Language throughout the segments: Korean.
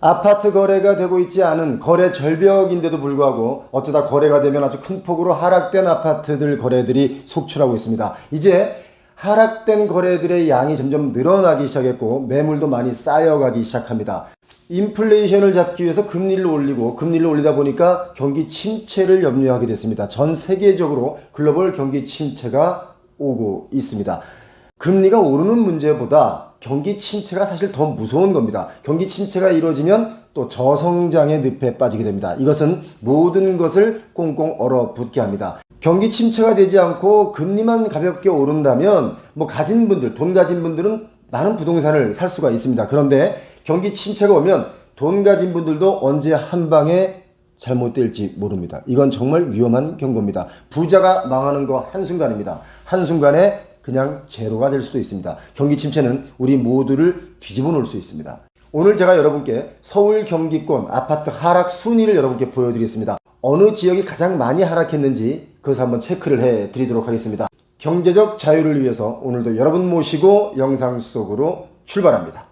아파트 거래가 되고 있지 않은 거래 절벽인데도 불구하고 어쩌다 거래가 되면 아주 큰 폭으로 하락된 아파트들 거래들이 속출하고 있습니다. 이제 하락된 거래들의 양이 점점 늘어나기 시작했고 매물도 많이 쌓여가기 시작합니다. 인플레이션을 잡기 위해서 금리를 올리고 금리를 올리다 보니까 경기 침체를 염려하게 됐습니다. 전 세계적으로 글로벌 경기 침체가 오고 있습니다. 금리가 오르는 문제보다 경기 침체가 사실 더 무서운 겁니다. 경기 침체가 이루어지면 또 저성장의 늪에 빠지게 됩니다. 이것은 모든 것을 꽁꽁 얼어붙게 합니다. 경기 침체가 되지 않고 금리만 가볍게 오른다면 뭐 가진 분들, 돈 가진 분들은 많은 부동산을 살 수가 있습니다. 그런데 경기 침체가 오면 돈 가진 분들도 언제 한 방에 잘못될지 모릅니다. 이건 정말 위험한 경고입니다. 부자가 망하는 거 한순간입니다. 한순간에 그냥 제로가 될 수도 있습니다. 경기 침체는 우리 모두를 뒤집어 놓을 수 있습니다. 오늘 제가 여러분께 서울 경기권 아파트 하락 순위를 여러분께 보여드리겠습니다. 어느 지역이 가장 많이 하락했는지 그것을 한번 체크를 해 드리도록 하겠습니다. 경제적 자유를 위해서 오늘도 여러분 모시고 영상 속으로 출발합니다.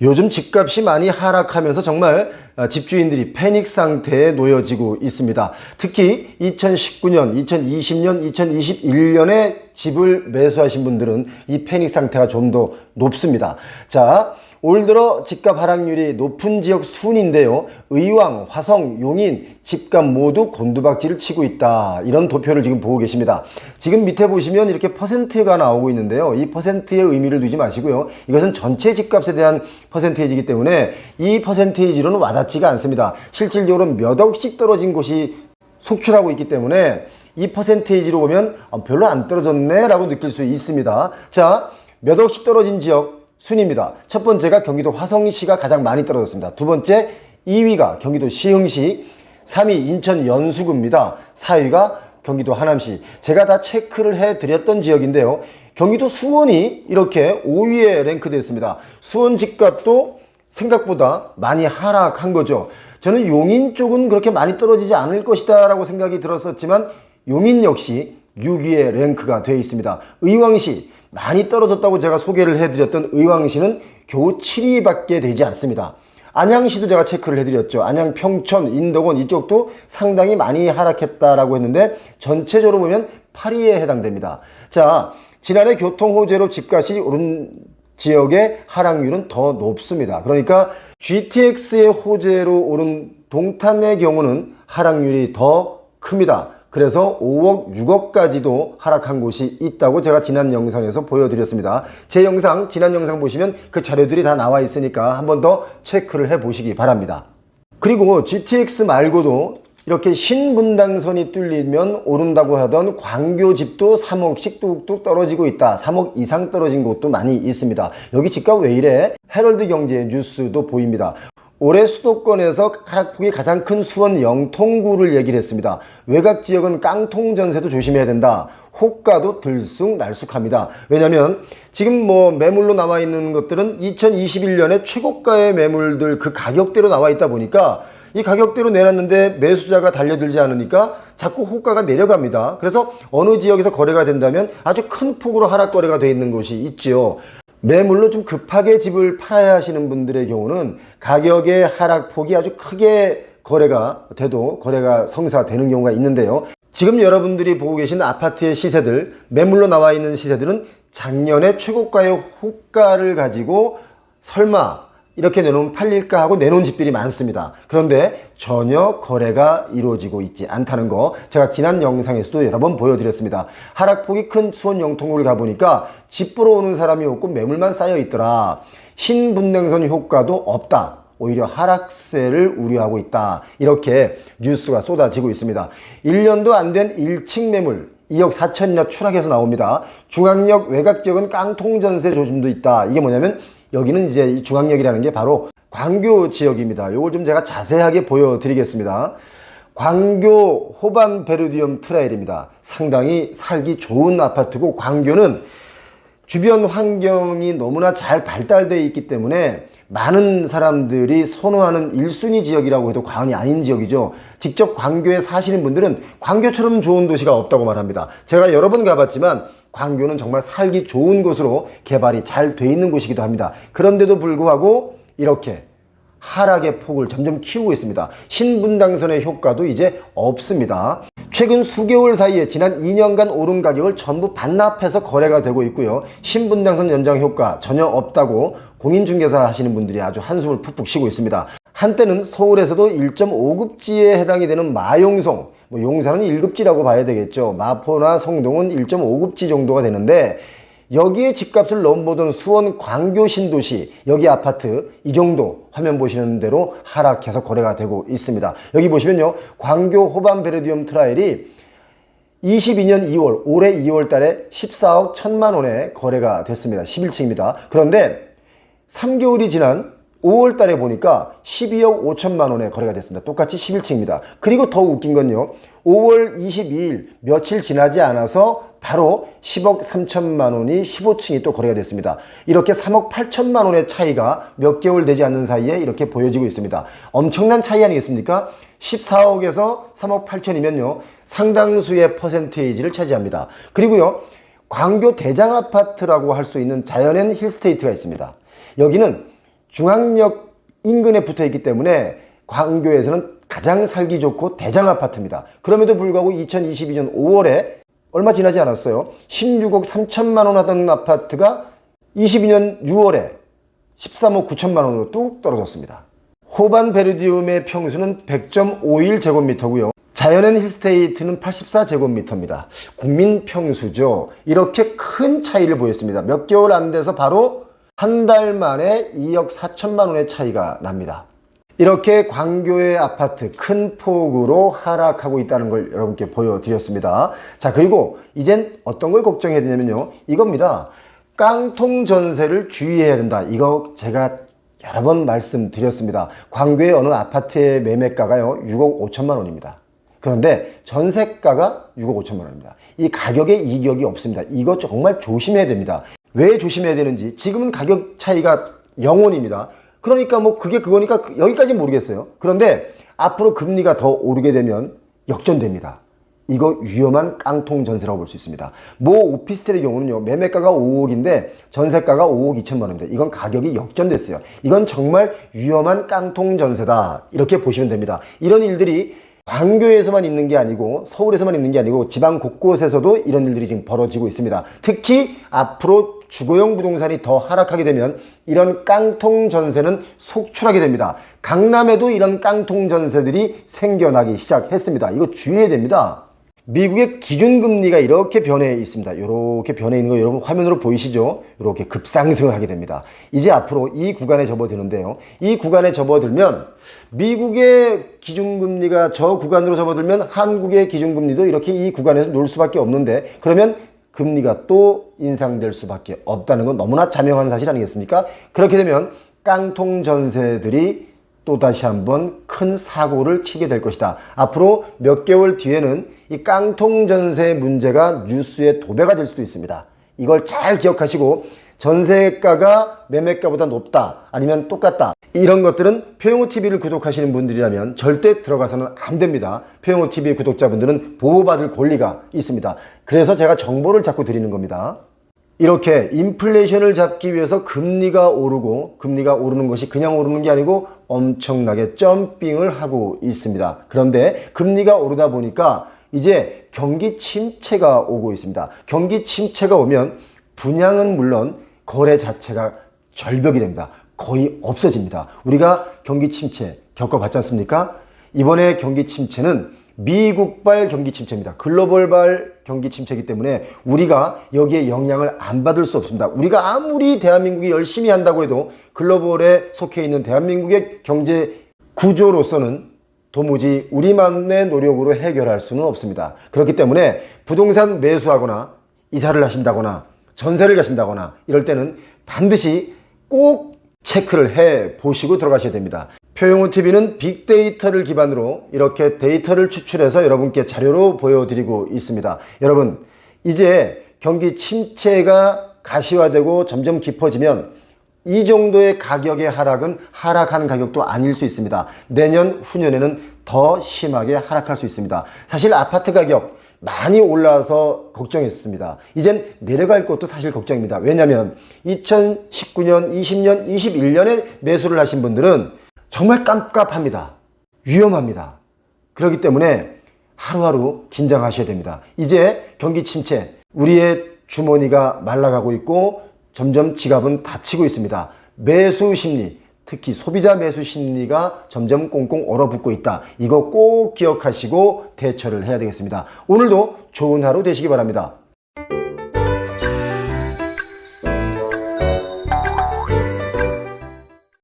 요즘 집값이 많이 하락하면서 정말 아, 집주인들이 패닉 상태에 놓여지고 있습니다. 특히 2019년, 2020년, 2021년에 집을 매수하신 분들은 이 패닉 상태가 좀 더 높습니다. 자, 올 들어 집값 하락률이 높은 지역 순인데요. 의왕, 화성, 용인, 집값 모두 곤두박질을 치고 있다. 이런 도표를 지금 보고 계십니다. 지금 밑에 보시면 이렇게 퍼센트가 나오고 있는데요. 이 퍼센트의 의미를 두지 마시고요. 이것은 전체 집값에 대한 퍼센테이지이기 때문에 이 퍼센테이지로는 와닿지가 않습니다. 실질적으로 몇 억씩 떨어진 곳이 속출하고 있기 때문에 이 퍼센테이지로 보면 어, 별로 안 떨어졌네 라고 느낄 수 있습니다. 자, 몇 억씩 떨어진 지역 순입니다. 첫 번째가 경기도 화성시가 가장 많이 떨어졌습니다. 두 번째 2위가 경기도 시흥시, 3위 인천 연수구입니다. 4위가 경기도 하남시. 제가 다 체크를 해 드렸던 지역인데요. 경기도 수원이 이렇게 5위에 랭크되었습니다. 수원 집값도 생각보다 많이 하락한 거죠. 저는 용인 쪽은 그렇게 많이 떨어지지 않을 것이다 라고 생각이 들었었지만 용인 역시 6위에 랭크가 되어 있습니다. 의왕시 많이 떨어졌다고 제가 소개를 해드렸던 의왕시는 겨우 7위밖에 되지 않습니다. 안양시도 제가 체크를 해드렸죠. 안양, 평천, 인덕원 이쪽도 상당히 많이 하락했다라고 했는데 전체적으로 보면 8위에 해당됩니다. 자, 지난해 교통 호재로 집값이 오른 지역의 하락률은 더 높습니다. 그러니까 GTX의 호재로 오른 동탄의 경우는 하락률이 더 큽니다. 그래서 5억, 6억까지도 하락한 곳이 있다고 제가 지난 영상에서 보여드렸습니다. 제 영상, 지난 영상 보시면 그 자료들이 다 나와 있으니까 한 번 더 체크를 해 보시기 바랍니다. 그리고 GTX 말고도 이렇게 신분당선이 뚫리면 오른다고 하던 광교집도 3억씩 뚝뚝 떨어지고 있다. 3억 이상 떨어진 곳도 많이 있습니다. 여기 집값 왜 이래? 헤럴드 경제 뉴스도 보입니다. 올해 수도권에서 하락폭이 가장 큰 수원 영통구를 얘기를 했습니다. 외곽 지역은 깡통 전세도 조심해야 된다. 호가도 들쑥날쑥합니다. 왜냐면 지금 뭐 매물로 나와 있는 것들은 2021년에 최고가의 매물들 그 가격대로 나와 있다 보니까 이 가격대로 내놨는데 매수자가 달려들지 않으니까 자꾸 호가가 내려갑니다. 그래서 어느 지역에서 거래가 된다면 아주 큰 폭으로 하락 거래가 돼 있는 곳이 있지요. 매물로 좀 급하게 집을 팔아야 하시는 분들의 경우는 가격의 하락폭이 아주 크게 거래가 돼도 거래가 성사되는 경우가 있는데요. 지금 여러분들이 보고 계신 아파트의 시세들, 매물로 나와 있는 시세들은 작년에 최고가의 호가를 가지고 설마 이렇게 내놓으면 팔릴까 하고 내놓은 집들이 많습니다. 그런데 전혀 거래가 이루어지고 있지 않다는 거 제가 지난 영상에서도 여러 번 보여드렸습니다. 하락폭이 큰 수원 영통을 가보니까 집 보러 오는 사람이 없고 매물만 쌓여 있더라. 신분냉선 효과도 없다. 오히려 하락세를 우려하고 있다. 이렇게 뉴스가 쏟아지고 있습니다. 1년도 안 된 1층 매물 2억 4천이나 추락해서 나옵니다. 중앙역 외곽 지역은 깡통 전세 조짐도 있다. 이게 뭐냐면 여기는 이제 중앙역이라는 게 바로 광교 지역입니다. 이걸 좀 제가 자세하게 보여드리겠습니다. 광교 호반 베르디움 트라일입니다. 상당히 살기 좋은 아파트고 광교는 주변 환경이 너무나 잘 발달되어 있기 때문에 많은 사람들이 선호하는 1순위 지역이라고 해도 과언이 아닌 지역이죠. 직접 광교에 사시는 분들은 광교처럼 좋은 도시가 없다고 말합니다. 제가 여러 번 가봤지만 광교는 정말 살기 좋은 곳으로 개발이 잘 돼 있는 곳이기도 합니다. 그런데도 불구하고 이렇게 하락의 폭을 점점 키우고 있습니다. 신분당선의 효과도 이제 없습니다. 최근 수개월 사이에 지난 2년간 오른 가격을 전부 반납해서 거래가 되고 있고요. 신분당선 연장 효과 전혀 없다고 공인중개사 하시는 분들이 아주 한숨을 푹푹 쉬고 있습니다. 한때는 서울에서도 1.5급지에 해당이 되는 마용성, 뭐 용산은 1급지라고 봐야 되겠죠. 마포나 성동은 1.5급지 정도가 되는데 여기에 집값을 넘보던 수원 광교 신도시 여기 아파트 이 정도 화면 보시는 대로 하락해서 거래가 되고 있습니다. 여기 보시면요. 광교 호반 베르디움 트라일이 22년 2월 올해 2월 달에 14억 1천만 원에 거래가 됐습니다. 11층입니다. 그런데 3개월이 지난 5월 달에 보니까 12억 5천만 원에 거래가 됐습니다. 똑같이 11층입니다. 그리고 더 웃긴 건요. 5월 22일 며칠 지나지 않아서 바로 10억 3천만 원이 15층이 또 거래가 됐습니다. 이렇게 3억 8천만 원의 차이가 몇 개월 되지 않는 사이에 이렇게 보여지고 있습니다. 엄청난 차이 아니겠습니까? 14억에서 3억 8천이면요. 상당수의 퍼센테이지를 차지합니다. 그리고요. 광교 대장 아파트라고 할 수 있는 자연엔 힐스테이트가 있습니다. 여기는 중앙역 인근에 붙어 있기 때문에 광교에서는 가장 살기 좋고 대장 아파트입니다. 그럼에도 불구하고 2022년 5월에 얼마 지나지 않았어요. 16억 3천만 원 하던 아파트가 22년 6월에 13억 9천만 원으로 뚝 떨어졌습니다. 호반 베르디움의 평수는 100.51 제곱미터고요. 자연엔 힐스테이트는 84 제곱미터입니다. 국민 평수죠. 이렇게 큰 차이를 보였습니다. 몇 개월 안 돼서 바로 한 달 만에 2억 4천만 원의 차이가 납니다. 이렇게 광교의 아파트 큰 폭으로 하락하고 있다는 걸 여러분께 보여드렸습니다. 자, 그리고 이젠 어떤 걸 걱정해야 되냐면요. 이겁니다. 깡통 전세를 주의해야 된다. 이거 제가 여러 번 말씀드렸습니다. 광교의 어느 아파트의 매매가가요, 6억 5천만 원입니다. 그런데 전세가가 6억 5천만 원입니다. 이 가격에 이격이 없습니다. 이거 정말 조심해야 됩니다. 왜 조심해야 되는지 지금은 가격 차이가 0원입니다. 그러니까 뭐 그게 그거니까 여기까지 모르겠어요. 그런데 앞으로 금리가 더 오르게 되면 역전됩니다. 이거 위험한 깡통 전세라고 볼 수 있습니다. 모 오피스텔의 경우는요, 매매가가 5억인데 전세가가 5억 2천만 원입니다. 이건 가격이 역전됐어요. 이건 정말 위험한 깡통 전세다. 이렇게 보시면 됩니다. 이런 일들이 광교에서만 있는 게 아니고 서울에서만 있는 게 아니고 지방 곳곳에서도 이런 일들이 지금 벌어지고 있습니다. 특히 앞으로 주거용 부동산이 더 하락하게 되면 이런 깡통 전세는 속출하게 됩니다. 강남에도 이런 깡통 전세들이 생겨나기 시작했습니다. 이거 주의해야 됩니다. 미국의 기준금리가 이렇게 변해 있습니다. 이렇게 변해 있는 거 여러분 화면으로 보이시죠? 이렇게 급상승을 하게 됩니다. 이제 앞으로 이 구간에 접어드는데요. 이 구간에 접어들면 미국의 기준금리가 저 구간으로 접어들면 한국의 기준금리도 이렇게 이 구간에서 놀 수밖에 없는데 그러면 금리가 또 인상될 수밖에 없다는 건 너무나 자명한 사실 아니겠습니까? 그렇게 되면 깡통 전세들이 또 다시 한번 큰 사고를 치게 될 것이다. 앞으로 몇 개월 뒤에는 이 깡통 전세 문제가 뉴스의 도배가 될 수도 있습니다. 이걸 잘 기억하시고 전세가가 매매가보다 높다 아니면 똑같다 이런 것들은 표영호 TV를 구독하시는 분들이라면 절대 들어가서는 안 됩니다. 표영호 TV 구독자분들은 보호받을 권리가 있습니다. 그래서 제가 정보를 자꾸 드리는 겁니다. 이렇게 인플레이션을 잡기 위해서 금리가 오르고 금리가 오르는 것이 그냥 오르는 게 아니고 엄청나게 점핑을 하고 있습니다. 그런데 금리가 오르다 보니까 이제 경기 침체가 오고 있습니다. 경기 침체가 오면 분양은 물론 거래 자체가 절벽이 됩니다. 거의 없어집니다. 우리가 경기 침체 겪어봤지 않습니까? 이번에 경기 침체는 미국발 경기 침체입니다. 글로벌발 경기 침체이기 때문에 우리가 여기에 영향을 안 받을 수 없습니다. 우리가 아무리 대한민국이 열심히 한다고 해도 글로벌에 속해 있는 대한민국의 경제 구조로서는 도무지 우리만의 노력으로 해결할 수는 없습니다. 그렇기 때문에 부동산 매수하거나 이사를 하신다거나 전세를 가신다거나 이럴 때는 반드시 꼭 체크를 해 보시고 들어가셔야 됩니다. 표용호 TV는 빅데이터를 기반으로 이렇게 데이터를 추출해서 여러분께 자료로 보여드리고 있습니다. 여러분, 이제 경기 침체가 가시화되고 점점 깊어지면 이 정도의 가격의 하락은 하락하는 가격도 아닐 수 있습니다. 내년 후년에는 더 심하게 하락할 수 있습니다. 사실 아파트 가격 많이 올라서 걱정했습니다. 이젠 내려갈 것도 사실 걱정입니다. 왜냐하면 2019년, 20년, 21년에 매수를 하신 분들은 정말 깜깜합니다. 위험합니다. 그렇기 때문에 하루하루 긴장하셔야 됩니다. 이제 경기 침체, 우리의 주머니가 말라가고 있고 점점 지갑은 닫히고 있습니다. 매수 심리, 특히 소비자 매수 심리가 점점 꽁꽁 얼어붙고 있다. 이거 꼭 기억하시고 대처를 해야 되겠습니다. 오늘도 좋은 하루 되시기 바랍니다.